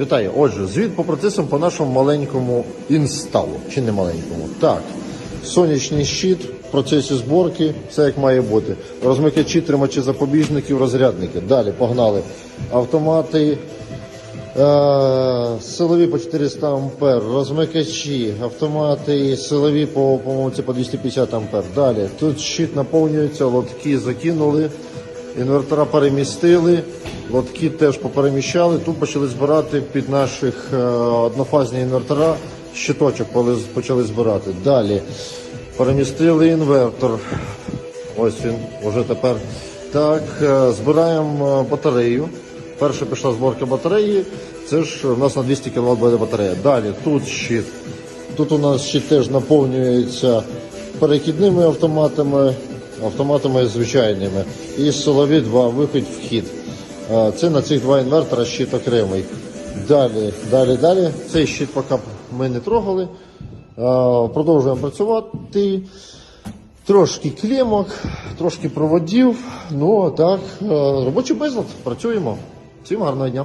Вітаю. Отже, звіт по процесам по нашому маленькому інсталу. Чи не маленькому? Так. Сонячний щит в процесі зборки, все як має бути. Розмикачі, тримачі запобіжників, розрядники. Далі погнали. Автомати, е, силові по 400 ампер, розмикачі, автомати, силові по, по-моєму, по 250 ампер. Далі. Тут щит наповнюється, лотки закинули. Інвертора перемістили, лотки теж попереміщали. Тут почали збирати під наших е, однофазні інвертора. Щиточок поли- почали збирати. Далі перемістили інвертор. Ось він уже тепер. Так, е, збираємо е, батарею. Перша пішла зборка батареї. Це ж у нас на 200 кВт буде батарея. Далі тут щит. Тут у нас щит теж наповнюється перекидними автоматами, автоматами звичайними. І силові два вихід вхід. Це на цих два інвертора щит окремий. Далі, далі, далі. Цей щит поки ми не трогали. Продовжуємо працювати. Трошки клемок, трошки проводів. Ну а так, робочий безлад. Працюємо. Всім гарного дня.